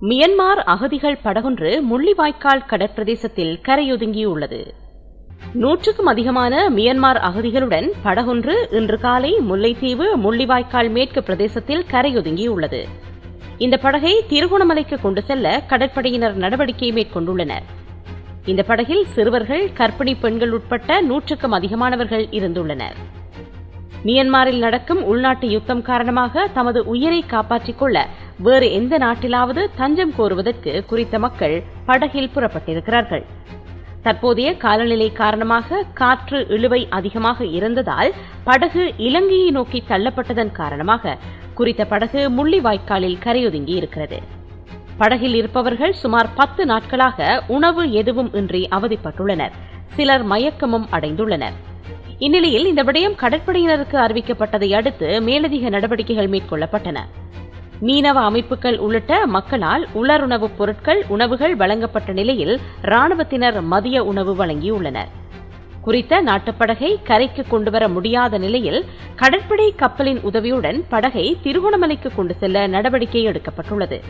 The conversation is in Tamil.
மியன்மார் அகதிகள் படகொன்று முள்ளிவாய்க்கால் கடற்பிரதேசத்தில் கரையொதுங்கியுள்ளது. நூற்றுக்கும் அதிகமான மியன்மார் அகதிகளுடன் படகொன்று இன்று காலை முல்லைத்தீவு முள்ளிவாய்க்கால் மேற்கு பிரதேசத்தில் கரையொதுங்கியுள்ளது. இந்த படகை திருகோணமலைக்கு கொண்டு செல்ல கடற்படையினர் நடவடிக்கை மேற்கொண்டுள்ளனர். இந்த படகில் சிறுவர்கள் கர்ப்பிணி பெண்கள் உட்பட்ட நூற்றுக்கும் அதிகமானவர்கள் இருந்துள்ளனர். மியன்மாரில் நடக்கும் உள்நாட்டு யுத்தம் காரணமாக தமது உயிரை காப்பாற்றிக் கொள்ள வேறு எந்த நாட்டிலாவது தஞ்சம் கோருவதற்கு குறித்த மக்கள் படகில் புறப்பட்டிருக்கிறார்கள். தற்போதைய காலநிலை காரணமாக காற்று இழுவை அதிகமாக இருந்ததால் படகு இலங்கையை நோக்கி தள்ளப்பட்டதன் காரணமாக குறித்த படகு முள்ளிவாய்க்காலில் கரையொதுங்கி இருக்கிறது. படகில் இருப்பவர்கள் சுமார் பத்து நாட்களாக உணவு எதுவும் இன்றி அவதிப்பட்டுள்ளனர். சிலர் மயக்கமும் அடைந்துள்ளனர். இந்நிலையில் இந்த விடயம் கடற்படையினருக்கு அறிவிக்கப்பட்டதை அடுத்து மேலதிக நடவடிக்கைகள் மேற்கொள்ளப்பட்டன. மீனவ அமைப்புகள் உள்ளிட்ட மக்களால் உலருணவுப் பொருட்கள் உணவுகள் வழங்கப்பட்ட நிலையில் ராணுவத்தினர் மதிய உணவு வழங்கியுள்ளனர். குறித்த நாட்டுப்படகை கரைக்கு கொண்டுவர முடியாத நிலையில் கடற்படை கப்பலின் உதவியுடன் படகை திருகோணமலைக்கு கொண்டு செல்ல நடவடிக்கை எடுக்கப்பட்டுள்ளது.